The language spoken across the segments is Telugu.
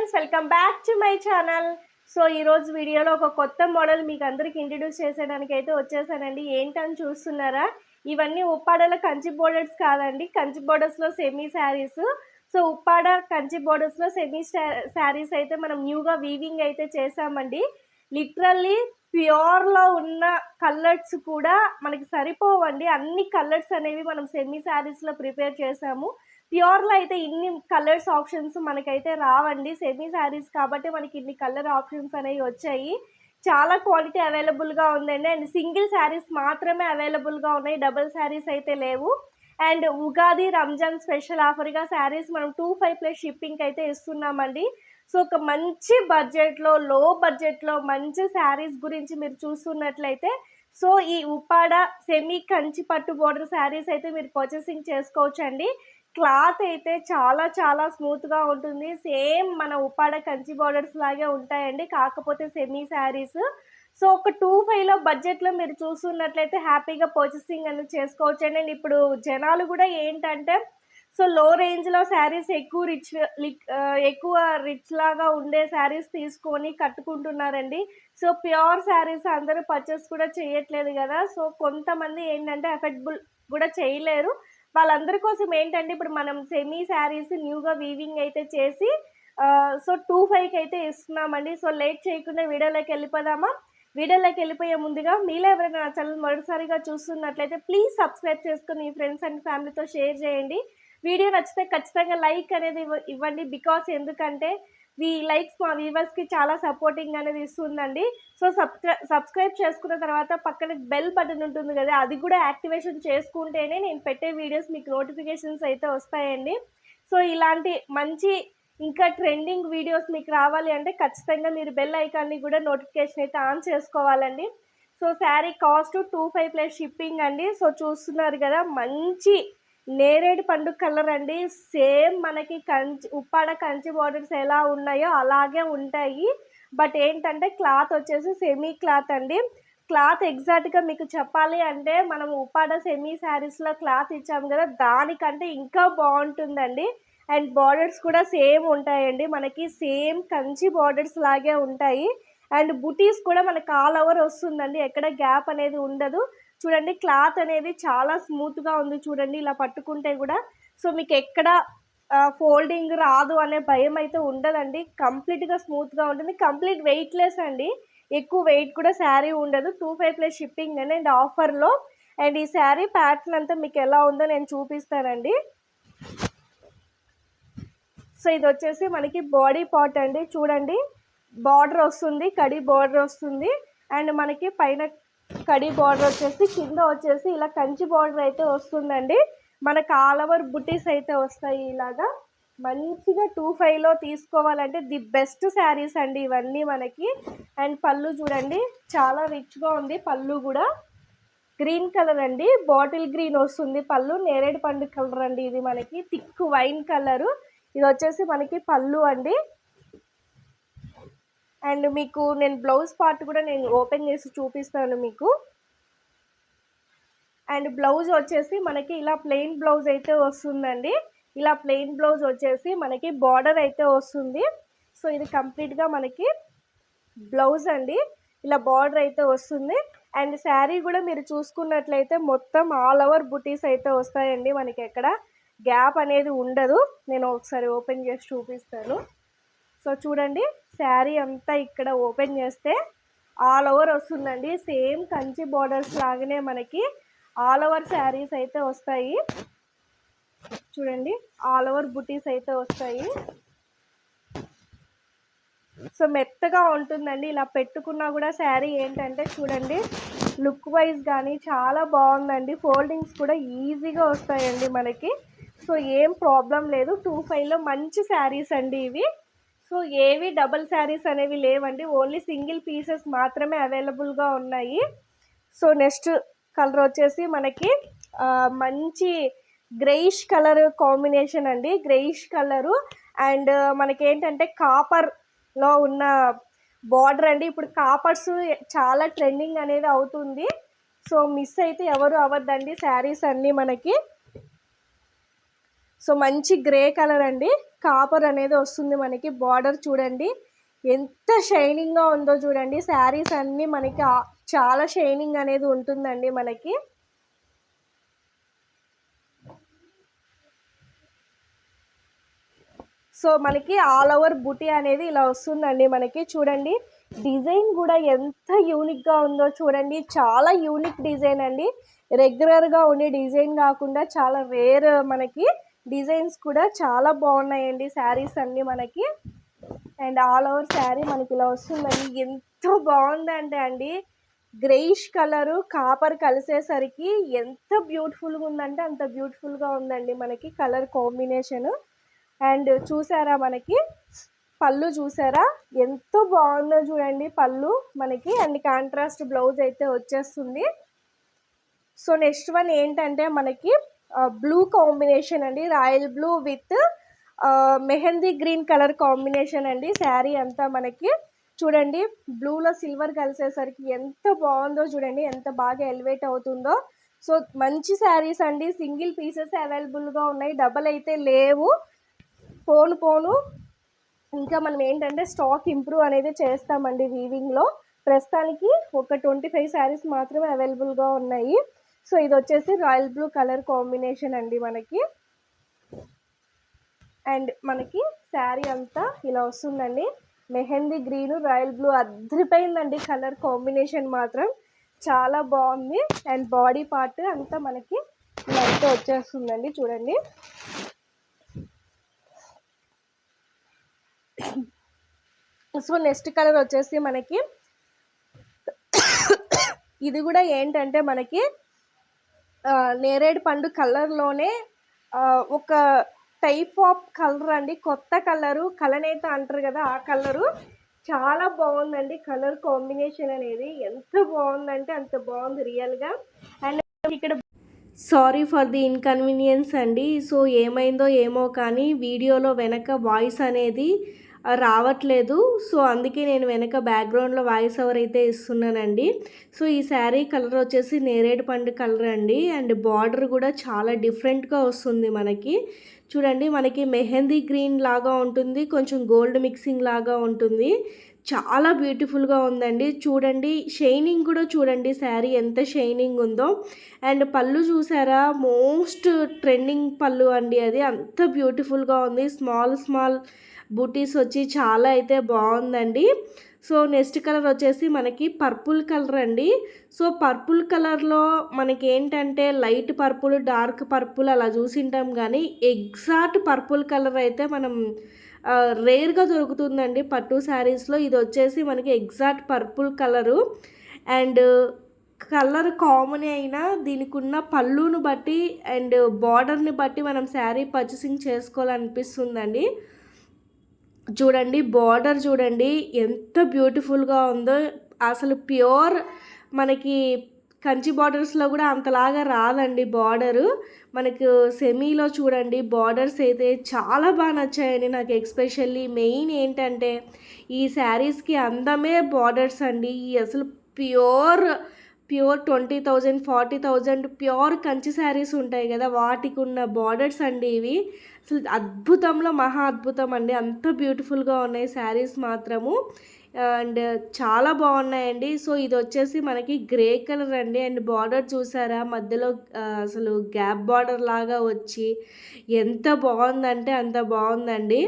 Friends welcome back to my channel. So ఈరోజు వీడియోలో ఒక కొత్త మోడల్ మీకు అందరికి ఇంట్రడ్యూస్ చేసేయడానికి అయితే వచ్చేసానండి. ఏంటని చూస్తున్నారా? ఇవన్నీ ఉప్పాడల కంచి బోర్డర్స్ కాదండి. కంచి బోర్డర్స్లో సెమీ శారీస్ సో ఉప్పాడ కంచి బోర్డర్స్లో సెమీ శారీస్ అయితే మనం న్యూగా వీవింగ్ అయితే చేసామండి. లిటరల్లీ ప్యూర్లో ఉన్న కలర్స్ కూడా మనకి సరిపోవండి. అన్ని కలర్స్ అనేవి మనం సెమీ శారీస్లో ప్రిపేర్ చేసాము. ప్యూర్లో అయితే ఇన్ని కలర్స్ ఆప్షన్స్ మనకైతే రావండి. సెమీ శారీస్ కాబట్టి మనకి ఇన్ని కలర్ ఆప్షన్స్ అనేవి వచ్చాయి. చాలా క్వాలిటీ అవైలబుల్గా ఉందండి. అండ్ సింగిల్ శారీస్ మాత్రమే అవైలబుల్గా ఉన్నాయి. డబుల్ శారీస్ అయితే లేవు. అండ్ ఉగాది రంజాన్ స్పెషల్ ఆఫర్గా శారీస్ మనం టూ ఫైవ్ ప్లస్ షిప్పింగ్ అయితే ఇస్తున్నామండి. సో ఒక మంచి బడ్జెట్లో లో బడ్జెట్లో మంచి శారీస్ గురించి మీరు చూస్తున్నట్లయితే సో ఈ ఉప్పాడ సెమీ కంచి పట్టు బోర్డర్ శారీస్ అయితే మీరు పర్చేసింగ్ చేసుకోవచ్చండి. క్లాత్ అయితే చాలా చాలా స్మూత్గా ఉంటుంది. సేమ్ మన ఉప్పాడ కంచి బార్డర్స్ లాగే ఉంటాయండి. కాకపోతే సెమీ శారీస్. సో ఒక టూ ఫైవ్లో బడ్జెట్లో మీరు చూస్తున్నట్లయితే హ్యాపీగా పర్చేసింగ్ అనేది చేసుకోవచ్చు అండి ఇప్పుడు జనాలు కూడా ఏంటంటే సో లో రేంజ్లో శారీస్ ఎక్కువ రిచ్ ఎక్కువ రిచ్ లాగా ఉండే శారీస్ తీసుకొని కట్టుకుంటున్నారండి. సో ప్యూర్ శారీస్ అందరూ పర్చేస్ కూడా చేయట్లేదు కదా. సో కొంతమంది ఏంటంటే అఫెక్టబుల్ కూడా చేయలేరు. వాళ్ళందరి కోసం ఏంటంటే ఇప్పుడు మనం సెమీ శారీస్ న్యూగా వీవింగ్ అయితే చేసి సో టూ ఫైవ్కి అయితే ఇస్తున్నామండి. సో లేట్ చేయకుండా వీడియోలోకి వెళ్ళిపోదామా? వీడియోలోకి వెళ్ళిపోయే ముందుగా మీలో ఎవరైనా నా ఛానల్ మొదటిసారిగా చూస్తున్నట్లయితే ప్లీజ్ సబ్స్క్రైబ్ చేసుకుని మీ ఫ్రెండ్స్ అండ్ ఫ్యామిలీతో షేర్ చేయండి. వీడియో నచ్చితే ఖచ్చితంగా లైక్ అనేది ఇవ్వండి. బికాస్ ఎందుకంటే మీ లైక్స్ మా వ్యూవర్స్కి చాలా సపోర్టింగ్ అనేది ఇస్తుందండి. సో సబ్స్క్రై సబ్స్క్రైబ్ చేసుకున్న తర్వాత పక్కన బెల్ బటన్ ఉంటుంది కదా అది కూడా యాక్టివేషన్ చేసుకుంటేనే నేను పెట్టే వీడియోస్ మీకు నోటిఫికేషన్స్ అయితే వస్తాయండి. సో ఇలాంటి మంచి ఇంకా ట్రెండింగ్ వీడియోస్ మీకు రావాలి అంటే ఖచ్చితంగా మీరు బెల్ ఐకాన్ని కూడా నోటిఫికేషన్ అయితే ఆన్ చేసుకోవాలండి. So sari cost two five plus shipping అండి. సో చూస్తున్నారు కదా మంచి నేరేడు పండు కలర్ అండి. సేమ్ మనకి కంచి ఉప్పాడ కంచి బార్డర్స్ ఎలా ఉన్నాయో అలాగే ఉంటాయి. బట్ ఏంటంటే క్లాత్ వచ్చేసి సెమీ క్లాత్ అండి. క్లాత్ ఎగ్జాక్ట్గా మీకు చెప్పాలి అంటే మనం ఉప్పాడ సెమీ శారీస్లో క్లాత్ ఇచ్చాము కదా దానికంటే ఇంకా బాగుంటుందండి. అండ్ బార్డర్స్ కూడా సేమ్ ఉంటాయండి. మనకి సేమ్ కంచి బార్డర్స్ లాగే ఉంటాయి. అండ్ బుటీస్ కూడా మనకి ఆల్ ఓవర్ వస్తుందండి. ఎక్కడ గ్యాప్ అనేది ఉండదు. చూడండి క్లాత్ అనేది చాలా స్మూత్గా ఉంది చూడండి ఇలా పట్టుకుంటే కూడా. సో మీకు ఎక్కడ ఫోల్డింగ్ రాదు అనే భయం అయితే ఉండదండి. కంప్లీట్గా స్మూత్గా ఉంటుంది. కంప్లీట్ వెయిట్లెస్ అండి. ఎక్కువ వెయిట్ కూడా శారీ ఉండదు. టూ ఫైవ్ ప్లస్ షిప్పింగ్ అని అండ్ ఆఫర్లో. అండ్ ఈ శారీ ప్యాటర్న్ అంతా మీకు ఎలా ఉందో నేను చూపిస్తానండి. సో ఇది వచ్చేసి మనకి బాడీ పార్ట్ అండి. చూడండి బార్డర్ వస్తుంది కడి బార్డర్ వస్తుంది. అండ్ మనకి పైన కడి బార్డర్ వచ్చేసి కింద వచ్చేసి ఇలా కంచి బార్డర్ అయితే వస్తుందండి. మనకు ఆల్ ఓవర్ బుటీస్ అయితే వస్తాయి ఇలాగా. మంచిగా టూ ఫైవ్లో తీసుకోవాలంటే ది బెస్ట్ శారీస్ అండి ఇవన్నీ మనకి. అండ్ పళ్ళు చూడండి చాలా రిచ్గా ఉంది పళ్ళు కూడా. గ్రీన్ కలర్ అండి బాటిల్ గ్రీన్ వస్తుంది పళ్ళు. నేరేడు పండు కలర్ అండి ఇది మనకి. థిక్ వైన్ కలరు ఇది వచ్చేసి మనకి పళ్ళు అండి. అండ్ మీకు నేను బ్లౌజ్ పార్ట్ కూడా నేను ఓపెన్ చేసి చూపిస్తాను మీకు. అండ్ బ్లౌజ్ వచ్చేసి మనకి ఇలా ప్లెయిన్ బ్లౌజ్ అయితే వస్తుందండి. ఇలా ప్లెయిన్ బ్లౌజ్ వచ్చేసి మనకి బార్డర్ అయితే వస్తుంది. సో ఇది కంప్లీట్గా మనకి బ్లౌజ్ అండి. ఇలా బార్డర్ అయితే వస్తుంది. అండ్ శారీ కూడా మీరు చూసుకున్నట్లయితే మొత్తం ఆల్ ఓవర్ బుటీస్ అయితే వస్తాయండి. మనకి ఎక్కడ గ్యాప్ అనేది ఉండదు. నేను ఒకసారి ఓపెన్ చేసి చూపిస్తాను. సో చూడండి శారీ అంతా ఇక్కడ ఓపెన్ చేస్తే ఆల్ ఓవర్ వస్తుందండి. సేమ్ కంచి బార్డర్స్ లాగానే మనకి ఆల్ ఓవర్ శారీస్ అయితే వస్తాయి. చూడండి ఆల్ ఓవర్ బుటీస్ అయితే వస్తాయి. సో మెత్తగా ఉంటుందండి. ఇలా పెట్టుకున్నా కూడా శారీ ఏంటంటే చూడండి లుక్ వైజ్ కానీ చాలా బాగుందండి. ఫోల్డింగ్స్ కూడా ఈజీగా వస్తాయండి మనకి. సో ఏం ప్రాబ్లం లేదు. టూ ఫైవ్లో మంచి శారీస్ అండి ఇవి. సో ఏవి డబల్ శారీస్ అనేవి లేవండి. ఓన్లీ సింగిల్ పీసెస్ మాత్రమే అవైలబుల్గా ఉన్నాయి. సో నెక్స్ట్ కలర్ వచ్చేసి మనకి మంచి గ్రెయిష్ కలర్ కాంబినేషన్ అండి. గ్రెయిష్ కలరు అండ్ మనకేంటంటే కాపర్లో ఉన్న బార్డర్ అండి. ఇప్పుడు కాపర్స్ చాలా ట్రెండింగ్ అనేది అవుతుంది. సో మిస్ అయితే ఎవరు అవ్వద్దండి శారీస్ అన్నీ మనకి. సో మంచి గ్రే కలర్ అండి. కాపర్ అనేది వస్తుంది మనకి. బార్డర్ చూడండి. ఎంత షైనింగ్గా ఉందో చూడండి. శారీస్ అన్నీ మనకి చాలా షైనింగ్ అనేది ఉంటుందండి మనకి. సో మనకి ఆల్ ఓవర్ బుటీ అనేది ఇలా వస్తుందండి మనకి. చూడండి. డిజైన్ కూడా ఎంత యూనిక్గా ఉందో చూడండి. చాలా యూనిక్ డిజైన్ అండి. రెగ్యులర్గా ఉండే డిజైన్ కాకుండా చాలా రేర్ మనకి. డిజైన్స్ కూడా చాలా బాగున్నాయండి. శారీస్ అన్నీ మనకి. అండ్ ఆల్ ఓవర్ శారీ మనకి ఇలా వస్తుందండి. ఎంతో బాగుందంటే అండి. గ్రేయిష్ కలరు కాపర్ కలిసేసరికి ఎంత బ్యూటిఫుల్గా ఉందంటే అంత బ్యూటిఫుల్గా ఉందండి మనకి కలర్ కాంబినేషన్. అండ్ చూసారా మనకి? పళ్ళు చూసారా? ఎంతో బాగుందో చూడండి పళ్ళు మనకి. అండ్ కాంట్రాస్ట్ బ్లౌజ్ అయితే వచ్చేస్తుంది. సో నెక్స్ట్ వన్ ఏంటంటే మనకి బ్లూ కాంబినేషన్ అండి. Royal blue with mehndi green colour combination అండి. శారీ అంతా మనకి చూడండి బ్లూలో సిల్వర్ కలిసేసరికి ఎంత బాగుందో చూడండి ఎంత బాగా ఎలివేట్ అవుతుందో. సో మంచి శారీస్ అండి. సింగిల్ పీసెస్ అవైలబుల్గా ఉన్నాయి. డబల్ అయితే లేవు. పోను పోను. ఇంకా మనం ఏంటంటే స్టాక్ ఇంప్రూవ్ అనేది చేస్తామండి వీవింగ్లో ప్రస్తుతానికి ఒక ట్వంటీ ఫైవ్ శారీస్ మాత్రమే అవైలబుల్గా ఉన్నాయి. సో ఇది వచ్చేసి రాయల్ బ్లూ కలర్ కాంబినేషన్ అండి మనకి. అండ్ మనకి శారీ అంతా ఇలా వస్తుందండి. మెహందీ గ్రీన్ రాయల్ బ్లూ అద్రిపోయిందండి కలర్ కాంబినేషన్ మాత్రం. చాలా బాగుంది. అండ్ బాడీ పార్ట్ అంతా మనకి లైట్ వచ్చేస్తుందండి చూడండి. సో నెక్స్ట్ కలర్ వచ్చేసి మనకి ఇది కూడా ఏంటంటే మనకి నేరేడు పండు కలర్లోనే ఒక టైప్ ఆఫ్ కలర్ అండి. కొత్త కలరు కలనేత అంటారు కదా ఆ కలరు. చాలా బాగుందండి కలర్ కాంబినేషన్ అనేది. ఎంత బాగుందంటే అంత బాగుంది రియల్గా. అండ్ ఇక్కడ సారీ ఫర్ ది ఇన్కన్వీనియన్స్ అండి. సో ఏమైందో ఏమో కానీ వీడియోలో వెనక వాయిస్ అనేది రావట్లేదు. సో అందుకే నేను వెనక బ్యాక్గ్రౌండ్లో వాయిస్ ఓవర్ అయితే ఇస్తున్నానండి. సో ఈ శారీ కలర్ వచ్చేసి నేరేడు పండు కలర్ అండి. అండ్ బార్డర్ కూడా చాలా డిఫరెంట్గా వస్తుంది మనకి. చూడండి మనకి మెహందీ గ్రీన్ లాగా ఉంటుంది. కొంచెం గోల్డ్ మిక్సింగ్ లాగా ఉంటుంది. చాలా బ్యూటిఫుల్గా ఉందండి. చూడండి షైనింగ్ కూడా చూడండి శారీ ఎంత షైనింగ్ ఉందో. అండ్ పళ్ళు చూసారా మోస్ట్ ట్రెండింగ్ పళ్ళు అండి అది. అంత బ్యూటిఫుల్గా ఉంది. స్మాల్ స్మాల్ బూటీస్ వచ్చి చాలా అయితే బాగుందండి. సో నెక్స్ట్ కలర్ వచ్చేసి మనకి పర్పుల్ కలర్ అండి. సో పర్పుల్ కలర్లో మనకి ఏంటంటే లైట్ పర్పుల్ డార్క్ పర్పుల్ అలా చూసింటాం కానీ ఎగ్జాక్ట్ పర్పుల్ కలర్ అయితే మనం రేర్గా దొరుకుతుందండి పట్టు శారీస్లో. ఇది వచ్చేసి మనకి exact purple colour. And colour common అయినా దీనికి ఉన్న పళ్ళును బట్టి అండ్ బార్డర్ని బట్టి మనం శారీ పర్చేసింగ్ చేసుకోవాలనిపిస్తుందండి. చూడండి బార్డర్ చూడండి ఎంత బ్యూటిఫుల్గా ఉందో. అసలు ప్యూర్ మనకి కంచి బార్డర్స్లో కూడా అంతలాగా రాదండి బార్డరు. మనకు సెమీలో చూడండి బార్డర్స్ అయితే చాలా బాగా నచ్చాయండి నాకు ఎక్స్పెషల్లీ. మెయిన్ ఏంటంటే ఈ శారీస్కి అందమే బార్డర్స్ అండి. ఈ అసలు pure pure twenty thousand forty thousand pure Kanchi saris ఉంటాయి కదా వాటికి ఉన్న బార్డర్స్ అండి ఇవి. అసలు అద్భుతంలో మహా అద్భుతం అండి. అంత బ్యూటిఫుల్గా ఉన్నాయి శారీస్ మాత్రము. అండ్ చాలా బాగున్నాయండి. సో ఇది వచ్చేసి మనకి గ్రే కలర్ అండి. అండ్ బార్డర్ చూసారా? మధ్యలో అసలు గ్యాప్ బార్డర్ లాగా వచ్చి ఎంత బాగుందంటే అంత బాగుందండి.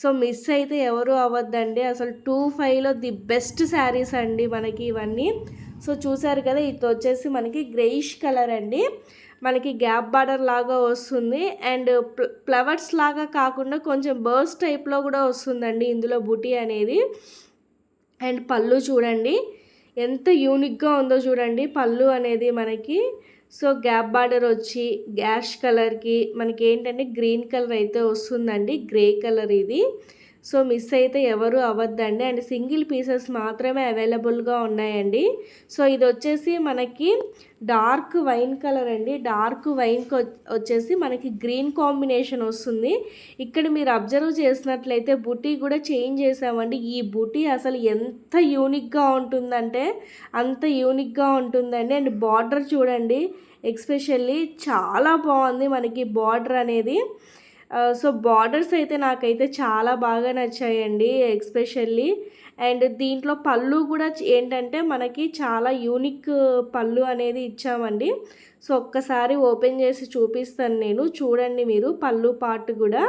సో మిస్ అయితే ఎవరు అవ్వద్దండి. అసలు టూ ఫైవ్లో ది బెస్ట్ శారీస్ అండి మనకి ఇవన్నీ. సో చూసారు కదా ఇది వచ్చేసి మనకి గ్రేయిష్ కలర్ అండి. మనకి గ్యాప్ బార్డర్ లాగా వస్తుంది. అండ్ ఫ్లవర్స్ లాగా కాకుండా కొంచెం బర్స్ టైప్లో కూడా వస్తుందండి ఇందులో బుటీ అనేది. అండ్ పళ్ళు చూడండి ఎంత యూనిక్గా ఉందో చూడండి. పళ్ళు అనేది మనకి సో గ్యాప్ బార్డర్ వచ్చి గ్యాష్ కలర్కి మనకి ఏంటంటే గ్రీన్ కలర్ అయితే వస్తుందండి. గ్రే కలర్ ఇది. సో మిస్ అయితే ఎవరు అవ్వద్దండి. అండ్ సింగిల్ పీసెస్ మాత్రమే అవైలబుల్గా ఉన్నాయండి. సో ఇది వచ్చేసి మనకి డార్క్ వైన్ కలర్ అండి. డార్క్ వైన్ వచ్చేసి మనకి గ్రీన్ కాంబినేషన్ వస్తుంది. ఇక్కడ మీరు అబ్జర్వ్ చేసినట్లయితే బుటీ కూడా చేంజ్ చేసామండి. ఈ బుటీ అసలు ఎంత యూనిక్గా ఉంటుందంటే అంత యూనిక్గా ఉంటుందండి. అండ్ బార్డర్ చూడండి ఎక్స్పెషల్లీ చాలా బాగుంది మనకి బార్డర్ అనేది. సో బార్డర్స్ అయితే నాకైతే చాలా బాగా నచ్చాయండి ఎక్స్పెషల్లీ. అండ్ దీంట్లో పళ్ళు కూడా ఏంటంటే మనకి చాలా యూనిక్ పళ్ళు అనేది ఇచ్చామండి. సో ఒక్కసారి ఓపెన్ చేసి చూపిస్తాను నేను చూడండి మీరు పళ్ళు పార్ట్ కూడా.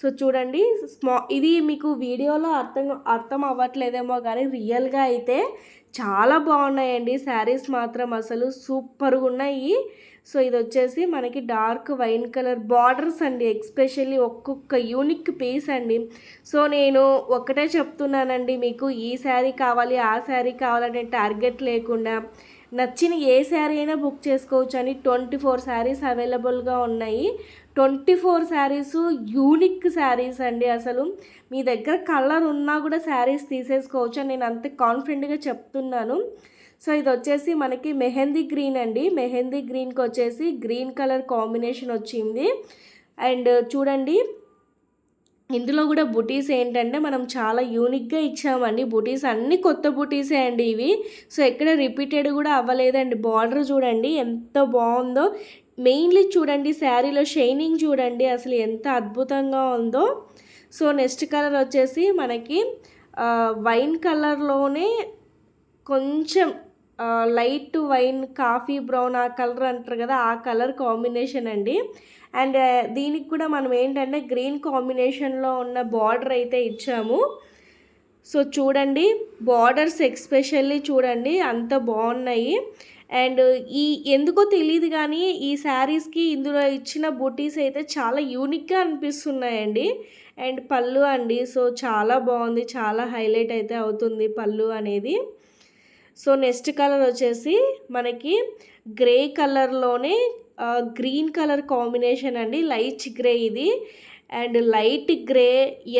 సో చూడండి స్మా ఇది మీకు వీడియోలో అర్థం అర్థం అవ్వట్లేదేమో కానీ రియల్గా అయితే చాలా బాగున్నాయండి శారీస్ మాత్రం అసలు సూపర్గా ఉన్నాయి. సో ఇది వచ్చేసి మనకి డార్క్ వైన్ కలర్ బార్డర్స్ అండి ఎక్స్పెషల్లీ ఒక్కొక్క యూనిక్ పీస్ అండి. సో నేను ఒకటే చెప్తున్నానండి మీకు ఈ శారీ కావాలి ఆ శారీ కావాలనే టార్గెట్ లేకుండా నచ్చిన ఏ శారీ అయినా బుక్ చేసుకోవచ్చు అని ట్వంటీ ఫోర్ శారీస్ అవైలబుల్గా ఉన్నాయి. Twenty four saris unique saris అండి అసలు. మీ దగ్గర కలర్ ఉన్నా కూడా శారీస్ తీసేసుకోవచ్చు అని నేను అంత కాన్ఫిడెంట్గా చెప్తున్నాను. సో ఇది వచ్చేసి మనకి మెహందీ గ్రీన్ అండి. మెహందీ గ్రీన్కి వచ్చేసి గ్రీన్ కలర్ కాంబినేషన్ వచ్చింది. అండ్ చూడండి ఇందులో కూడా బుటీస్ ఏంటంటే మనం చాలా యూనిక్గా ఇచ్చామండి. బుటీస్ అన్ని కొత్త బుటీసే అండి ఇవి. సో ఎక్కడ రిపీటెడ్ కూడా అవ్వలేదండి. బార్డర్ చూడండి ఎంత బాగుందో. మెయిన్లీ చూడండి శారీలో షైనింగ్ చూడండి అసలు ఎంత అద్భుతంగా ఉందో. సో నెక్స్ట్ కలర్ వచ్చేసి మనకి వైన్ కలర్లోనే కొంచెం లైట్ వైన్ కాఫీ బ్రౌన్ ఆ కలర్ అంటారు కదా ఆ కలర్ కాంబినేషన్ అండి. అండ్ దీనికి కూడా మనం ఏంటంటే గ్రీన్ కాంబినేషన్లో ఉన్న బార్డర్ అయితే ఇచ్చాము. సో చూడండి బార్డర్స్ ఎక్స్పెషల్లీ చూడండి అంత బాగున్నాయి. అండ్ ఈ ఎందుకో తెలియదు కానీ ఈ శారీస్కి ఇందులో ఇచ్చిన బుటీస్ అయితే చాలా యూనిక్గా అనిపిస్తున్నాయండి. అండ్ పళ్ళు అండి సో చాలా బాగుంది చాలా హైలైట్ అయితే అవుతుంది పళ్ళు అనేది. సో నెక్స్ట్ కలర్ వచ్చేసి మనకి గ్రే కలర్లోనే గ్రీన్ కలర్ కాంబినేషన్ అండి. లైట్ గ్రే ఇది. అండ్ లైట్ గ్రే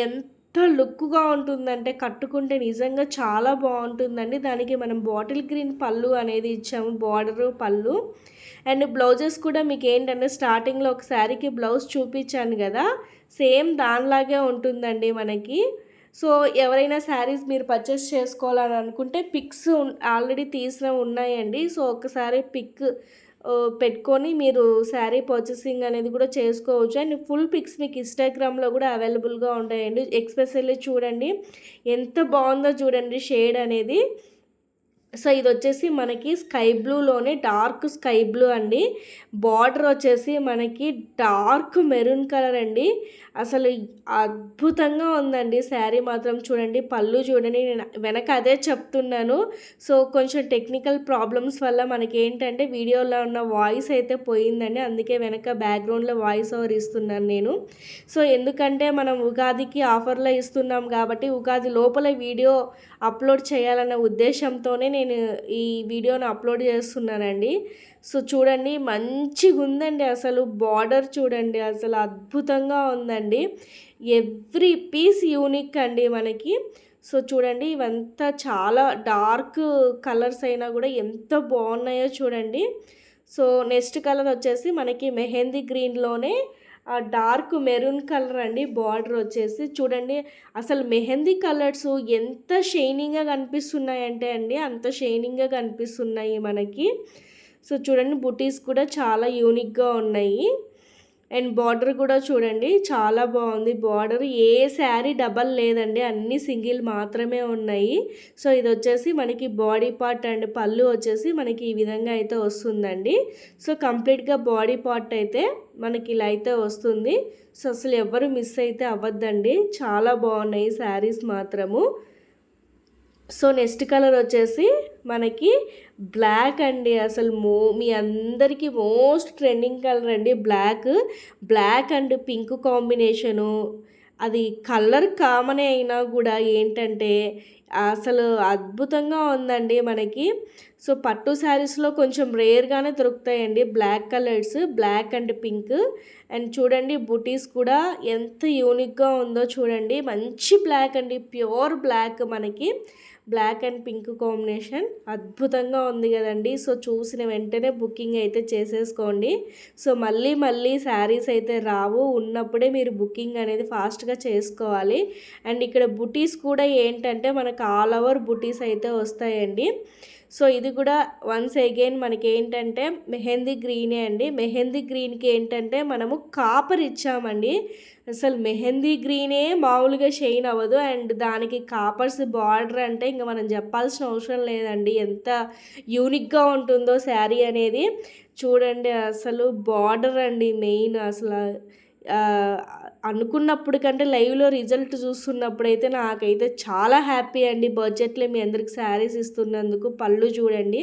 ఎంత లుక్గా ఉంటుందంటే కట్టుకుంటే నిజంగా చాలా బాగుంటుందండి. దానికి మనం బాటిల్ గ్రీన్ పళ్ళు అనేది ఇచ్చాము బార్డరు పళ్ళు. అండ్ బ్లౌజెస్ కూడా మీకు ఏంటంటే స్టార్టింగ్లో ఒక శారీకి బ్లౌజ్ చూపించాను కదా సేమ్ దానిలాగే ఉంటుందండి మనకి. సో ఎవరైనా శారీస్ మీరు పర్చేస్ చేసుకోవాలని అనుకుంటే పిక్స్ ఆల్రెడీ తీసిన ఉన్నాయండి. సో ఒకసారి పిక్ పెట్టుకొని మీరు శారీ పర్చేసింగ్ అనేది కూడా చేసుకోవచ్చు. అండ్ ఫుల్ పిక్స్ మీకు ఇన్స్టాగ్రామ్లో కూడా అవైలబుల్గా ఉంటాయండి. ఎక్స్పెషల్లీ చూడండి ఎంత బాగుందో చూడండి షేడ్ అనేది. సో ఇది వచ్చేసి మనకి స్కై బ్లూలోనే డార్క్ స్కై బ్లూ అండి. బార్డర్ వచ్చేసి మనకి డార్క్ మెరూన్ కలర్ అండి. అసలు అద్భుతంగా ఉందండి. శారీ మాత్రం చూడండి పళ్ళు చూడండి. నేను వెనక అదే చెప్తున్నాను. సో కొంచెం టెక్నికల్ ప్రాబ్లమ్స్ వల్ల మనకి ఏంటంటే వీడియోలో ఉన్న వాయిస్ అయితే పోయిందండి. అందుకే వెనక బ్యాక్గ్రౌండ్లో వాయిస్ ఓవర్ ఇస్తున్నాను నేను. సో ఎందుకంటే మనం ఉగాదికి ఆఫర్లో ఇస్తున్నాం కాబట్టి ఉగాది లోపల వీడియో అప్లోడ్ చేయాలన్న ఉద్దేశంతోనే నేను ఈ వీడియోని అప్లోడ్ చేస్తున్నానండి. సో చూడండి మంచిగా ఉందండి అసలు. బార్డర్ చూడండి అసలు అద్భుతంగా ఉందండి. ఎవ్రీ పీస్ యూనిక్ అండి మనకి. సో చూడండి ఇవంతా చాలా డార్క్ కలర్స్ అయినా కూడా ఎంత బాగున్నాయో చూడండి. సో నెక్స్ట్ కలర్ వచ్చేసి మనకి మెహందీ గ్రీన్లోనే డార్క్ మెరూన్ కలర్ అండి బార్డర్ వచ్చేసి. చూడండి అసలు మెహందీ కలర్స్ ఎంత షైనింగ్గా కనిపిస్తున్నాయంటే అండి అంత షైనింగ్గా కనిపిస్తున్నాయి మనకి. సో చూడండి బుటీస్ కూడా చాలా యూనిక్గా ఉన్నాయి. అండ్ బార్డర్ కూడా చూడండి చాలా బాగుంది. బార్డర్ ఏ శారీ డబల్ లేదండి అన్ని సింగిల్ మాత్రమే ఉన్నాయి. సో ఇది వచ్చేసి మనకి బాడీ పార్ట్ అండ్ పళ్ళు వచ్చేసి మనకి ఈ విధంగా అయితే వస్తుందండి. సో కంప్లీట్గా బాడీ పార్ట్ అయితే మనకి ఇలా అయితే వస్తుంది. సో అసలు ఎవరు మిస్ అయితే అవ్వద్దండి. చాలా బాగున్నాయి శారీస్ మాత్రము. సో నెక్స్ట్ కలర్ వచ్చేసి మనకి బ్లాక్ అండి అసలు మో మీ అందరికీ మోస్ట్ ట్రెండింగ్ కలర్ అండి. Black black and pink combination. అది కలర్ కామనే అయినా కూడా ఏంటంటే అసలు అద్భుతంగా ఉందండి మనకి. సో పట్టు శారీస్లో కొంచెం రేర్గానే దొరుకుతాయండి black colours black and pink. And చూడండి బుటీస్ కూడా ఎంత యూనిక్గా ఉందో చూడండి. మంచి బ్లాక్ అండి ప్యూర్ బ్లాక్ మనకి. Black and pink combination. అద్భుతంగా ఉంది కదండి. సో చూసిన వెంటనే బుకింగ్ అయితే చేసేసుకోండి. సో మళ్ళీ మళ్ళీ శారీస్ అయితే రావు. ఉన్నప్పుడే మీరు బుకింగ్ అనేది ఫాస్ట్గా చేసుకోవాలి. అండ్ ఇక్కడ బుటీస్ కూడా ఏంటంటే మనకు ఆల్ ఓవర్ బుటీస్ అయితే వస్తాయండి. సో ఇది కూడా వన్స్ అగైన్ మనకి ఏంటంటే మెహందీ గ్రీనే అండి. మెహందీ గ్రీన్కి ఏంటంటే మనము కాపర్ ఇచ్చామండి. అసలు మెహందీ గ్రీనే మామూలుగా షైన్ అవ్వదు. అండ్ దానికి కాపర్స్ బార్డర్ అంటే ఇంకా మనం చెప్పాల్సిన అవసరం లేదండి. ఎంత యూనిక్గా ఉంటుందో శారీ అనేది. చూడండి అసలు బార్డర్ అండి మెయిన్ అసలు. అనుకున్నప్పుడు కంటే లైవ్లో రిజల్ట్ చూస్తున్నప్పుడు అయితే నాకైతే చాలా హ్యాపీ అండి. బడ్జెట్లో మీ అందరికి శారీస్ ఇస్తున్నందుకు. పళ్ళు చూడండి.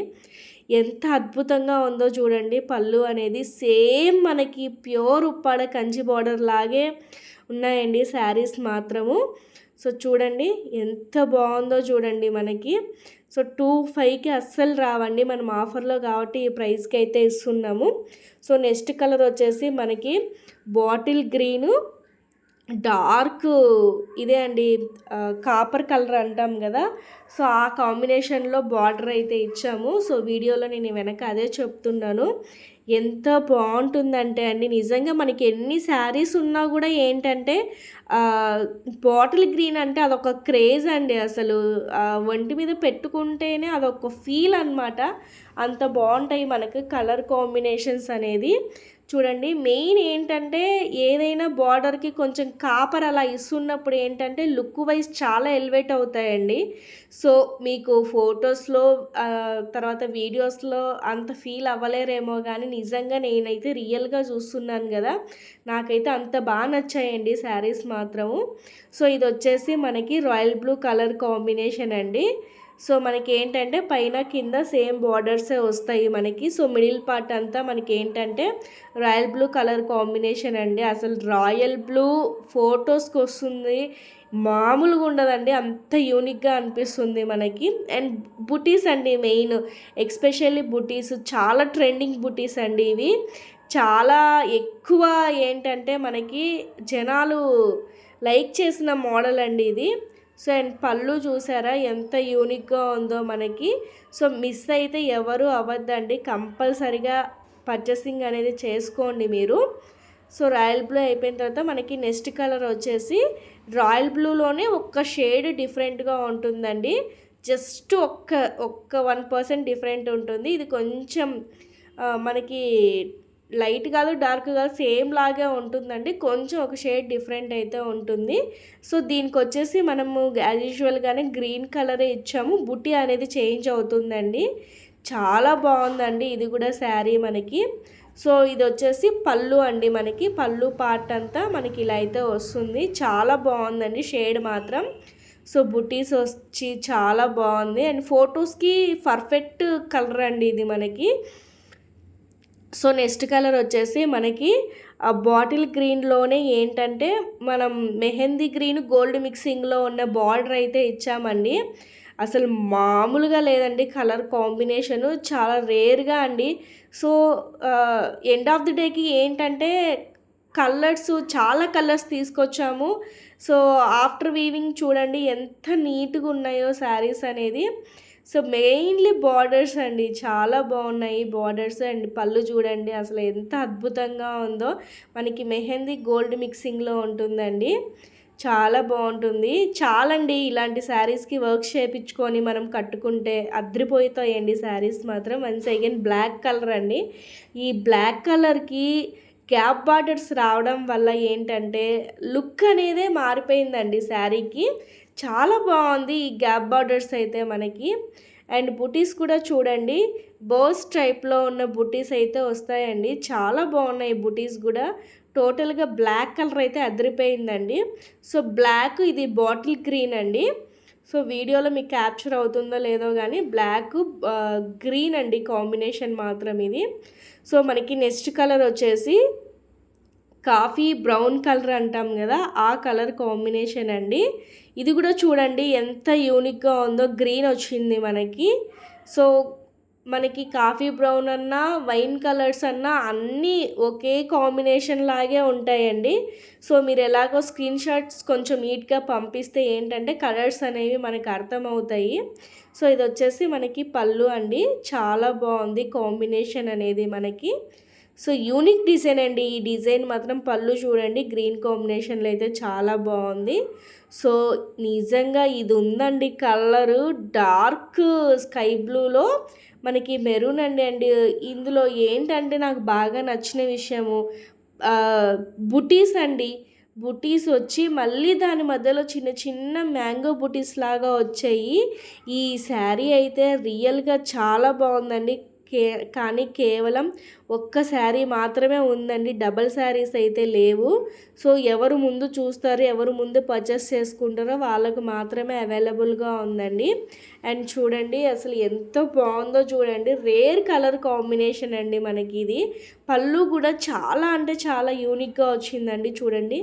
ఎంత అద్భుతంగా ఉందో చూడండి. పళ్ళు అనేది సేమ్ మనకి ప్యూర్ ఉప్పాడ కంచి బార్డర్ లాగే ఉన్నాయండి శారీస్ మాత్రము. సో చూడండి. ఎంత బాగుందో చూడండి మనకి. సో టూ ఫైవ్కి అస్సలు రావండి. మనం ఆఫర్లో కాబట్టి ఈ ప్రైస్కి అయితే ఇస్తున్నాము. సో నెక్స్ట్ కలర్ వచ్చేసి మనకి బాటిల్ గ్రీను డార్క్ ఇదే అండి కాపర్ కలర్ అంటాం కదా. సో ఆ కాంబినేషన్లో బార్డర్ అయితే ఇచ్చాము. సో వీడియోలో నేను వెనక అదే చెప్తున్నాను. ఎంత బాగుంటుందంటే అండి. నిజంగా మనకి ఎన్ని శారీస్ ఉన్నా కూడా ఏంటంటే బాటిల్ గ్రీన్ అంటే అదొక క్రేజ్ అండి అసలు. ఒంటి మీద పెట్టుకుంటేనే అదొక ఫీల్ అనమాట అంత బాగుంటాయి మనకు కలర్ కాంబినేషన్స్ అనేది. చూడండి మెయిన్ ఏంటంటే ఏదైనా బార్డర్కి కొంచెం కాపర్ అలా ఇస్తున్నప్పుడు ఏంటంటే లుక్ వైజ్ చాలా ఎలివేట్ అవుతాయండి. సో మీకు ఫొటోస్లో తర్వాత వీడియోస్లో అంత ఫీల్ అవ్వలేరేమో కానీ నిజంగా నేనైతే రియల్గా చూస్తున్నాను కదా నాకైతే అంత బాగా నచ్చాయండి శారీస్ మాత్రము. సో ఇది వచ్చేసి మనకి రాయల్ బ్లూ కలర్ కాంబినేషన్ అండి. సో మనకి ఏంటంటే పైన కింద సేమ్ బార్డర్సే వస్తాయి మనకి. సో మిడిల్ పార్ట్ అంతా మనకి ఏంటంటే రాయల్ బ్లూ కలర్ కాంబినేషన్ అండి. అసలు రాయల్ బ్లూ ఫొటోస్కి వస్తుంది మామూలుగా ఉండదండి. అంత యూనిక్గా అనిపిస్తుంది మనకి. అండ్ బుటీస్ అండి మెయిన్. ఎక్స్పెషల్లీ బుటీస్. చాలా ట్రెండింగ్ బుటీస్ అండి ఇవి. చాలా ఎక్కువ ఏంటంటే మనకి జనాలు లైక్ చేసిన మోడల్ అండి ఇది. సో అండ్ పళ్ళు చూసారా? ఎంత యూనిక్గా ఉందో మనకి. సో మిస్ అయితే ఎవరు అవ్వద్దండి. కంపల్సరిగా పర్చేసింగ్ అనేది చేసుకోండి మీరు. సో రాయల్ బ్లూ అయిపోయిన తర్వాత మనకి నెక్స్ట్ కలర్ వచ్చేసి రాయల్ బ్లూలోనే ఒక్క షేడ్ డిఫరెంట్గా ఉంటుందండి. జస్ట్ ఒక్క ఒక్క వన్ పర్సెంట్ డిఫరెంట్ ఉంటుంది. ఇది కొంచెం మనకి లైట్ కాదు డార్క్ కాదు సేమ్ లాగే ఉంటుందండి. కొంచెం ఒక షేడ్ డిఫరెంట్ అయితే ఉంటుంది. సో దీనికి వచ్చేసి మనము యాజ్ యూజువల్గానే గ్రీన్ కలరే ఇచ్చాము. బుట్టి అనేది చేంజ్ అవుతుందండి. చాలా బాగుందండి. ఇది కూడా శారీ మనకి. సో ఇది వచ్చేసి పళ్ళు అండి మనకి. పళ్ళు పార్ట్ అంతా మనకి ఇలా అయితే వస్తుంది. చాలా బాగుందండి షేడ్ మాత్రం. సో బుటీస్ వచ్చి చాలా బాగుంది. అండ్ ఫొటోస్కి పర్ఫెక్ట్ కలర్ అండి ఇది మనకి. సో నెక్స్ట్ కలర్ వచ్చేసి మనకి ఆ బాటిల్ గ్రీన్లోనే ఏంటంటే మనం మెహందీ గ్రీన్ గోల్డ్ మిక్సింగ్లో ఉన్న బార్డర్ అయితే ఇచ్చామండి. అసలు మామూలుగా లేదండి. కలర్ కాంబినేషను చాలా రేర్గా అండి. సో ఎండ్ ఆఫ్ ది డేకి ఏంటంటే కలర్స్ చాలా కలర్స్ తీసుకొచ్చాము. సో ఆఫ్టర్ వీవింగ్ చూడండి ఎంత నీట్గా ఉన్నాయో శారీస్ అనేది. సో మెయిన్లీ బార్డర్స్ అండి. చాలా బాగున్నాయి బార్డర్స్. అండ్ పళ్ళు చూడండి అసలు ఎంత అద్భుతంగా ఉందో. మనకి మెహందీ గోల్డ్ మిక్సింగ్లో ఉంటుందండి. చాలా బాగుంటుంది. చాలండి ఇలాంటి శారీస్కి వర్క్ చేయించుకొని మనం కట్టుకుంటే అద్రిపోతాయండి శారీస్ మాత్రం. వన్స్ అగైన్ బ్లాక్ కలర్ అండి. ఈ బ్లాక్ కలర్కి గ్యాప్ బార్డర్స్ రావడం వల్ల ఏంటంటే లుక్ అనేదే మారిపోయిందండి శారీకి చాలా బాగుంది ఈ గ్యాప్ బార్డర్స్ అయితే మనకి. అండ్ బుటీస్ కూడా చూడండి బోస్ టైప్లో ఉన్న బుటీస్ అయితే వస్తాయండి. చాలా బాగున్నాయి బుటీస్ కూడా. టోటల్గా బ్లాక్ కలర్ అయితే అదిరిపోయిందండి. సో బ్లాక్ ఇది బాటిల్ గ్రీన్ అండి. సో వీడియోలో మీకు క్యాప్చర్ అవుతుందో లేదో కానీ బ్లాక్ గ్రీన్ అండి కాంబినేషన్ మాత్రం ఇది. సో మనకి నెక్స్ట్ కలర్ వచ్చేసి కాఫీ బ్రౌన్ కలర్ అంటాం కదా ఆ కలర్ కాంబినేషన్ అండి. ఇది కూడా చూడండి ఎంత యూనిక్గా ఉందో గ్రీన్ వచ్చింది మనకి. సో మనకి కాఫీ బ్రౌన్ అన్నా వైన్ కలర్స్ అన్నా అన్నీ ఒకే కాంబినేషన్ లాగే ఉంటాయండి. సో మీరు ఎలాగో స్క్రీన్ షాట్స్ కొంచెం నీట్గా పంపిస్తే ఏంటంటే కలర్స్ అనేవి మనకి అర్థమవుతాయి. సో ఇది వచ్చేసి మనకి పళ్ళు అండి. చాలా బాగుంది కాంబినేషన్ అనేది మనకి. సో యూనిక్ డిజైన్ అండి. ఈ డిజైన్ మాత్రం పళ్ళు చూడండి గ్రీన్ కాంబినేషన్లో అయితే చాలా బాగుంది. సో నిజంగా ఇది ఉందండి కలరు డార్క్ స్కై బ్లూలో. మనకి మెరూన్ అండి అండి ఇందులో ఏంటంటే నాకు బాగా నచ్చిన విషయము బుటీస్ అండి. బుటీస్ వచ్చి మళ్ళీ దాని మధ్యలో చిన్న చిన్న మ్యాంగో బుటీస్ లాగా వచ్చాయి. ఈ శారీ అయితే రియల్గా చాలా బాగుందండి. కే కానీ కేవలం ఒక్క శారీ మాత్రమే ఉందండి. డబల్ శారీస్ అయితే లేవు. సో ఎవరు ముందు చూస్తారో ఎవరు ముందు పర్చేస్ చేసుకుంటారో వాళ్ళకు మాత్రమే అవైలబుల్గా ఉందండి. అండ్ చూడండి అసలు ఎంత బాగుందో చూడండి. రేర్ కలర్ కాంబినేషన్ అండి మనకి ఇది. పళ్ళు కూడా చాలా అంటే చాలా యూనిక్గా వచ్చిందండి చూడండి.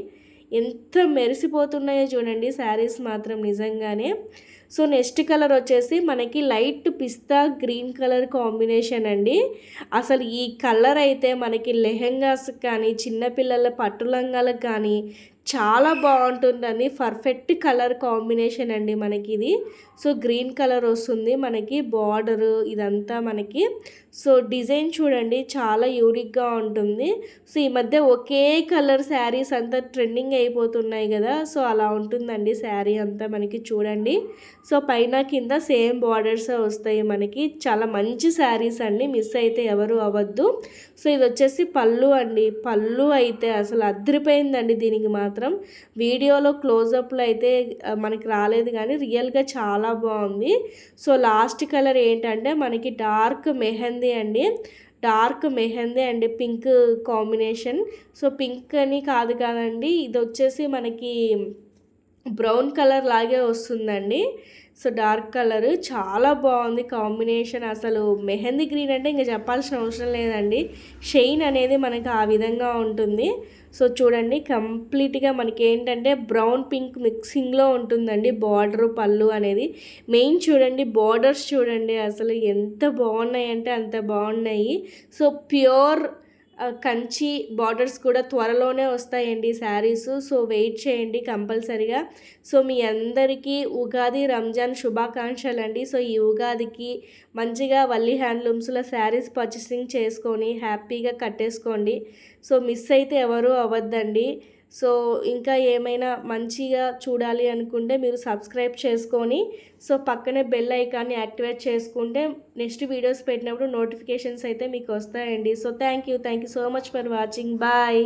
ఎంత మెరిసిపోతున్నాయో చూడండి శారీస్ మాత్రం నిజంగానే. సో నెక్స్ట్ కలర్ వచ్చేసి మనకి light pista green colour combination అండి. అసలు ఈ కలర్ అయితే మనకి లెహెంగాస్ కానీ చిన్నపిల్లల పట్టు లంగాలకు కానీ చాలా బాగుంటుందండి. పర్ఫెక్ట్ కలర్ కాంబినేషన్ అండి మనకి ఇది. సో గ్రీన్ కలర్ వస్తుంది మనకి బార్డరు ఇదంతా మనకి. సో డిజైన్ చూడండి చాలా యూనిక్గా ఉంటుంది. సో ఈ మధ్య ఒకే కలర్ శారీస్ అంతా ట్రెండింగ్ అయిపోతున్నాయి కదా సో అలా ఉంటుందండి శారీ అంతా మనకి చూడండి. సో పైన కింద సేమ్ బార్డర్స్ వస్తాయి మనకి. చాలా మంచి శారీస్ అండి మిస్ అయితే ఎవరు అవ్వద్దు. సో ఇది వచ్చేసి పళ్ళు అండి పళ్ళు అయితే అసలు అద్దరిపోయిందండి దీనికి మాత్రం. వీడియోలో క్లోజప్లో అయితే మనకి రాలేదు కానీ రియల్గా చాలా బాగుంది. సో లాస్ట్ కలర్ ఏంటంటే మనకి డార్క్ మెహందీ అండి. Dark mehndi and pink combination. So pink అని కాదు కాదండి ఇది వచ్చేసి మనకి బ్రౌన్ కలర్ లాగే వస్తుందండి. సో డార్క్ కలర్ చాలా బాగుంది కాంబినేషన్. అసలు మెహందీ గ్రీన్ అంటే ఇంకా చెప్పాల్సిన అవసరం లేదండి. షెయిన్ అనేది మనకు ఆ విధంగా ఉంటుంది. సో చూడండి కంప్లీట్గా మనకి ఏంటంటే బ్రౌన్ పింక్ మిక్సింగ్లో ఉంటుందండి బార్డర్ పళ్ళు అనేది. మెయిన్ చూడండి బార్డర్స్ చూడండి అసలు ఎంత బాగున్నాయి అంటే అంత బాగున్నాయి. సో ప్యూర్ కంచి బార్డర్స్ కూడా త్వరలోనే వస్తాయండి శారీస్. సో వెయిట్ చేయండి కంపల్సరిగా. సో మీ అందరికీ ఉగాది రంజాన్ శుభాకాంక్షలు అండి సో ఈ ఉగాదికి మంచిగా వల్లి హ్యాండ్లూమ్స్లో శారీస్ పర్చేసింగ్ చేసుకొని హ్యాపీగా కట్టేసుకోండి. సో మిస్ అయితే ఎవరూ అవ్వద్దండి. సో ఇంకా ఏమైనా మంచిగా చూడాలి అనుకుంటే మీరు సబ్స్క్రైబ్ చేసుకొని సో పక్కనే బెల్ ఐకాన్ని యాక్టివేట్ చేసుకుంటే నెక్స్ట్ వీడియోస్ పెట్టినప్పుడు నోటిఫికేషన్స్ అయితే మీకు వస్తాయండి. So thank you thank you so much for watching bye